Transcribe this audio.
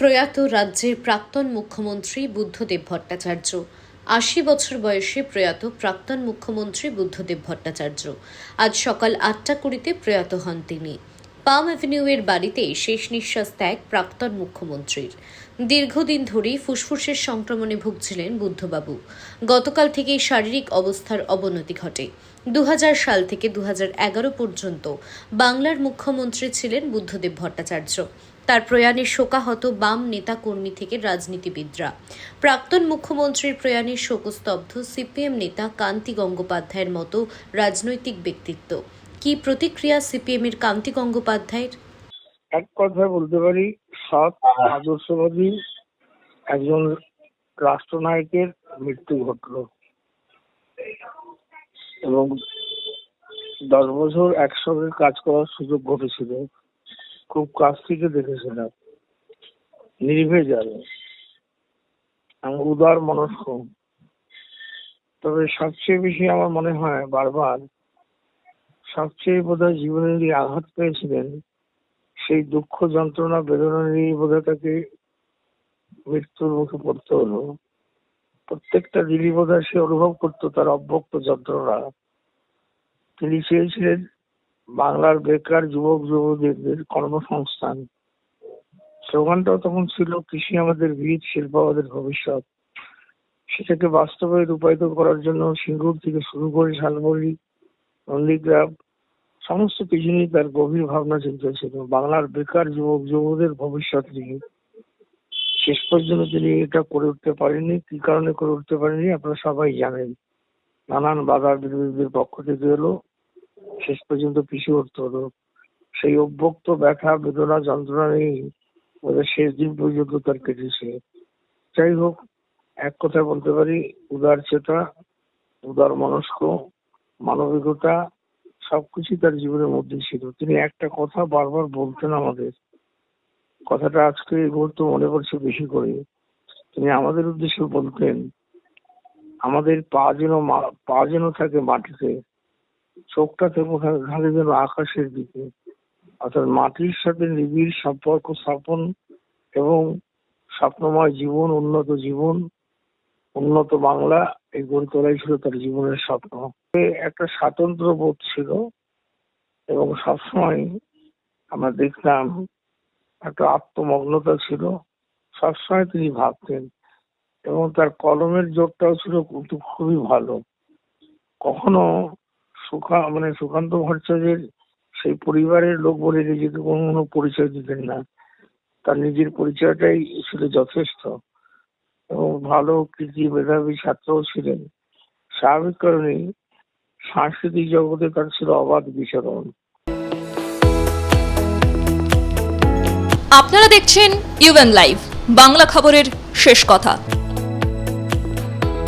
প্রয়াত রাজ্যের প্রাক্তন মুখ্যমন্ত্রী বুদ্ধদেব ভট্টাচার্য। আশি বছর বয়সে প্রয়াত প্রাক্তন মুখ্যমন্ত্রী বুদ্ধদেব ভট্টাচার্য। আজ সকাল আটটা কুড়িতে প্রয়াত হন তিনি। পাম অ্যাভিনিউয়ের বাড়িতে শেষ নিঃশ্বাস ত্যাগ প্রাক্তন মুখ্যমন্ত্রীর। দীর্ঘদিন ধরেই ফুসফুসের সংক্রমণে ভুগছিলেন বুদ্ধবাবু। গতকাল থেকেই শারীরিক অবস্থার অবনতি ঘটে। দু সাল থেকে দুহাজার এগারো পর্যন্ত বাংলার মুখ্যমন্ত্রী ছিলেন বুদ্ধদেব ভট্টাচার্য। তার প্রয়াণে শোকাহত বাম নেতা কর্মী থেকে রাজনীতিবিদরা। প্রাক্তন মুখ্যমন্ত্রীর প্রয়াণে শোকস্তব্ধ সিপিএম নেতা কান্তি গঙ্গোপাধ্যায়ের মতো রাজনৈতিক ব্যক্তিত্ব। কি প্রতিক্রিয়া সিপিএম এর কান্তি গঙ্গোপাধ্যায়ের? এক কথায় বলতে পারি, সৎ, আদর্শবাদী একজন রাষ্ট্রনায়কের মৃত্যু ঘটলো। এবং দশ বছর একসঙ্গে কাজ করার সুযোগ ঘটেছিল। খুব কাছ থেকে দেখেছিলাম। নির্ভেজাল এবং উদার মনস্ক। তবে সবচেয়ে বেশি আমার মনে হয় বারবার সবচেয়ে বোধহয় জীবনে যে আঘাত পেয়েছিলেন, সেই দুঃখ যন্ত্রণা, বেদনা নিয়ে বোধহয় তাকে মৃত্যুর মুখে পড়তে হলো। প্রত্যেকটা দিনই বোধহয় সে অনুভব করতো তার অব্যক্ত যন্ত্রণা। তিনি চেয়েছিলেন বাংলার বেকার যুবক, যুবতীদের কর্মসংস্থান। স্লোগানটাও তখন ছিল, কৃষি আমাদের ভিত শিল্প আমাদের ভবিষ্যৎ। সেটাকে বাস্তবে রূপায়িত করার জন্য সিঙ্গুর থেকে শুরু করে শালবরী নন্দীগ্রাম সমস্ত কিছু নিয়ে তার গভীর ভাবনা চিন্তা ছিল বাংলার বেকার যুবক যুবকদের ভবিষ্যৎ নিয়ে। শেষ পর্যন্ত তিনি এটা করে উঠতে পারেননি। কি কারণে করে উঠতে পারেননি, আপনারা সবাই জানেন। নানান বাধা বিরোধীদের পক্ষ থেকে এলো। শেষ পর্যন্ত পিছিয়ে উঠতে হলো। সেই অভ্যক্ত ব্যথা, বেদনা, যন্ত্রণা নিয়েই ওদের শেষ দিন পর্যন্ত তার কেটেছে। যাই হোক, এক কথায় বলতে পারি উদার চেতা উদার মনস্ক মানবিকতা সবকিছু তার জীবনের মধ্যে ছিল। তিনি একটা কথা বারবার বলতেন আমাদের। কথাটা আজকে মুহূর্তে মনে পড়ছে বেশি করে। তিনি আমাদের উদ্দেশ্যে বলতেন, আমাদের পা যেন পা যেন থাকে মাটিতে, চোখটা থেকে থাকে যেন আকাশের দিকে। অর্থাৎ মাটির সাথে নিবিড় সম্পর্ক স্থাপন এবং স্বপ্নময় জীবন, উন্নত জীবন, উন্নত বাংলা এই গড়ে তোলাই ছিল তার জীবনের স্বপ্ন। একটা স্বাতন্ত্র বোধ ছিল এবং সবসময় আমরা দেখতাম একটা আত্মমগ্নতা ছিল, সবসময় তিনি ভাবতেন এবং তার কলমের জোরটাও ছিল কিন্তু খুবই ভালো। কখনো সুখা মানে সুকান্ত ভট্টাচার্যের সেই পরিবারের লোক বলে নিজেকে কোনো পরিচয় দিতেন না। তার নিজের পরিচয়টাই ছিল যথেষ্ট। এবং ভালো কৃতি মেধাবী ছাত্রও ছিলেন। স্বাভাবিক কারণেই সাংস্কৃতিক জগতে তার ছিল অবাধ বিচরণ। আপনারা দেখছেন ইউএন লাইভ বাংলা খবরের শেষ কথা।